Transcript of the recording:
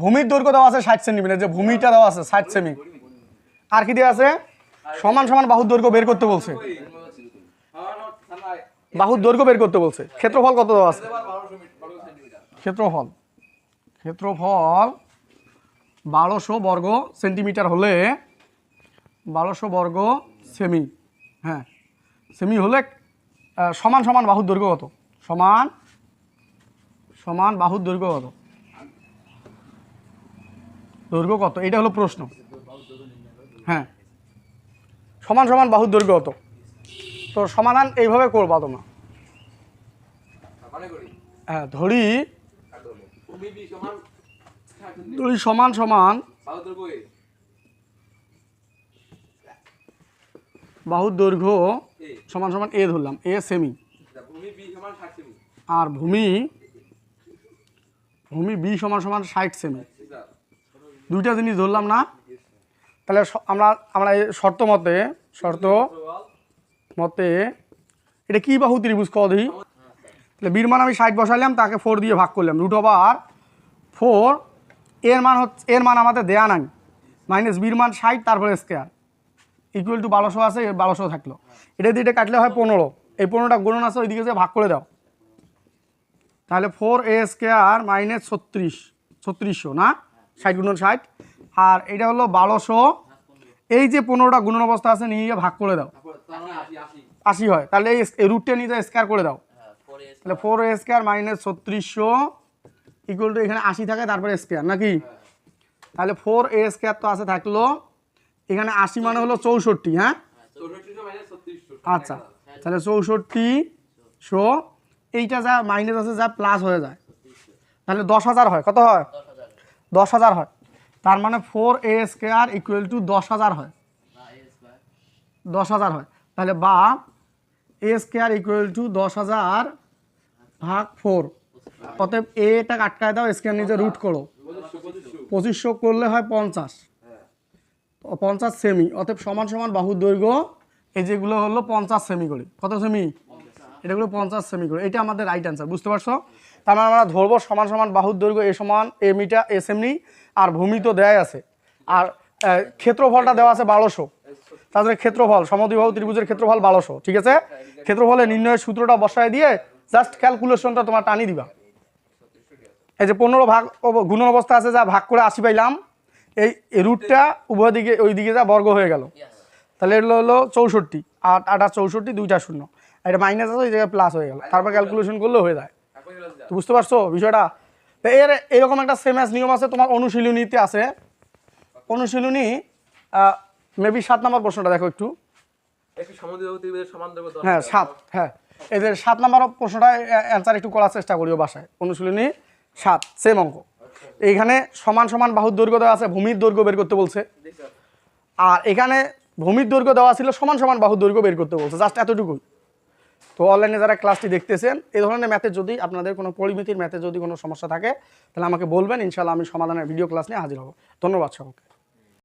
ভূমির দৈর্ঘ্য দেওয়া আছে ষাট সেন্টিমিটার যে ভূমিটা দেওয়া আছে ষাট সেমি। আর কি দেওয়া আছে? সমান সমান বাহুর দৈর্ঘ্য বের করতে বলছে। বাহুর দৈর্ঘ্য বের করতে বলছে। ক্ষেত্রফল কত দেওয়া আছে? ক্ষেত্রফল। ক্ষেত্রফল বারোশো বর্গ সেন্টিমিটার হলে বারোশো বর্গ সেমি হ্যাঁ। সেমি হলে সমান সমান বাহুর দৈর্ঘ্য কত? সমান সমান বাহুর দৈর্ঘ্য কত? দৈর্ঘ্য কত? এটা হলো প্রশ্ন। হ্যাঁ। সমান সমান বাহুর দৈর্ঘ্য কত? তো সমাধান এইভাবে করবা তোমরা। হ্যাঁ ধরি। ধরি সমান সমান বাহুর দৈর্ঘ্য সমান সমান এ ধরলাম, এ সেমি আর ভূমি ভূমি বি সমান সমান ষাট সেমি দুইটা জিনিস ধরলাম না। তাহলে আমরা আমরা এই শর্ত মতে শর্ত মতে, এটা কি বাহু ত্রিভুজ কদি তাহলে বীর মান আমি ষাট বসালাম তাকে ফোর দিয়ে ভাগ করলাম। রুট ওভার ফোর এর মান হচ্ছে, এর মান আমাদের দেয়া নাই। মাইনাস বীর মান ষাট, তারপরে স্কোয়ার ইকুয়াল টু বারোশো আছে বারোশো থাকল। এটা দিয়ে এটা কাটলে হয় পনেরো। এই পনেরোটা গুণন আছে, ওইদিকে যে ভাগ করে দাও। তাহলে ফোর এ স্কোয়ার মাইনাস ছত্রিশ, ছত্রিশশো, না? ষাট গুণন ষাট। আর এটা হলো বারোশো। এই যে পনেরোটা গুণন অবস্থা আছে, নিয়ে ভাগ করে দাও। আশি হয়। তাহলে এই রুটটা নিয়ে স্কোয়ার করে দাও। তাহলে ফোর স্কোয়ার মাইনাস ছত্রিশশো ইকুয়াল টু এখানে আশি থাকে, তারপরে স্কোয়ার নাকি? তাহলে ফোর এ স্কোয়ার তো আছে, থাকল। এখানে আশি মানে হলো চৌষট্টি হ্যাঁ? আচ্ছা তাহলে চৌষট্টি শো এইটা যা মাইনাস আছে, যা প্লাস হয়ে যায়। তাহলে দশ হাজার হয়, কত হয়? দশ হাজার হয়। তার মানে four a square equal to দশ হাজার হয়। দশ হাজার হয়। তাহলে বা এ স্কোয়ার ইকুয়াল টু দশ হাজার ভাগ ফোর অতএব এটা আটকায় দাও স্কোয়ার নিজে রুট করো। পঁচিশশো করলে হয় পঞ্চাশ। পঞ্চাশ সেমি অতএব সমান সমান বাহুর দৈর্ঘ্য এই যেগুলো হলো পঞ্চাশ সেমি করে। কত সেমি এটাগুলো পঞ্চাশ সেমি করে এটা আমাদের রাইট অ্যান্সার বুঝতে পারছ? তার মানে আমরা ধরবো সমান সমান বাহুর দৈর্ঘ্য এ সমান এ মিটার এ সেমনি আর ভূমি তো দেয় আছে। আর ক্ষেত্রফলটা দেওয়া আছে বারোশো। তাদের ক্ষেত্রফল সমদ্বিবাহু ত্রিভুজের ক্ষেত্রফল বারোশো ঠিক আছে? ক্ষেত্রফলে নির্ণয়ের সূত্রটা বসায় দিয়ে জাস্ট ক্যালকুলেশনটা তোমার টানি দিবা। এই যে পনেরো ভাগ গুণন অবস্থা আছে যা ভাগ করে আশি পাইলাম এই এই রুটটা উভয় দিকে ওই দিকে যা বর্গ হয়ে গেল। তাহলে এগুলো হলো চৌষট্টি। আট আট চৌষট্টি দুইটা শূন্য। এটা মাইনাস আছে ওই জায়গায় প্লাস হয়ে গেল। তারপর ক্যালকুলেশন করলে হয়ে যায়। তো বুঝতে পারছ বিষয়টা? তো এর এরকম একটা সেম নিয়ম আছে তোমার অনুশীলনীতে আছে। অনুশীলনী মেবি সাত নম্বর প্রশ্নটা দেখো একটু। হ্যাঁ সাত হ্যাঁ। এদের সাত নম্বর প্রশ্নটা অ্যান্সার একটু করার চেষ্টা করিও বাসায়। অনুশীলনী সাত সেম অঙ্ক। এইখানে সমান সমান বাহুর দৈর্ঘ্য দেওয়া আছে ভূমির দৈর্ঘ্য বের করতে বলছে। আর এখানে ভূমির দৈর্ঘ্য দেওয়া ছিল সমান সমান বাহুর দৈর্ঘ্য বের করতে বলছে জাস্ট এতটুকুই তো অনলাইনে যারা ক্লাসটি দেখতেছেন, এই ধরনের ম্যাথে যদি আপনাদের কোনো পরিমিতির ম্যাথে যদি কোনো সমস্যা থাকে, তাহলে আমাকে বলবেন ইনশাল্লাহ আমি সমাধানের ভিডিও ক্লাস নিয়ে হাজির হব। ধন্যবাদ সকলকে।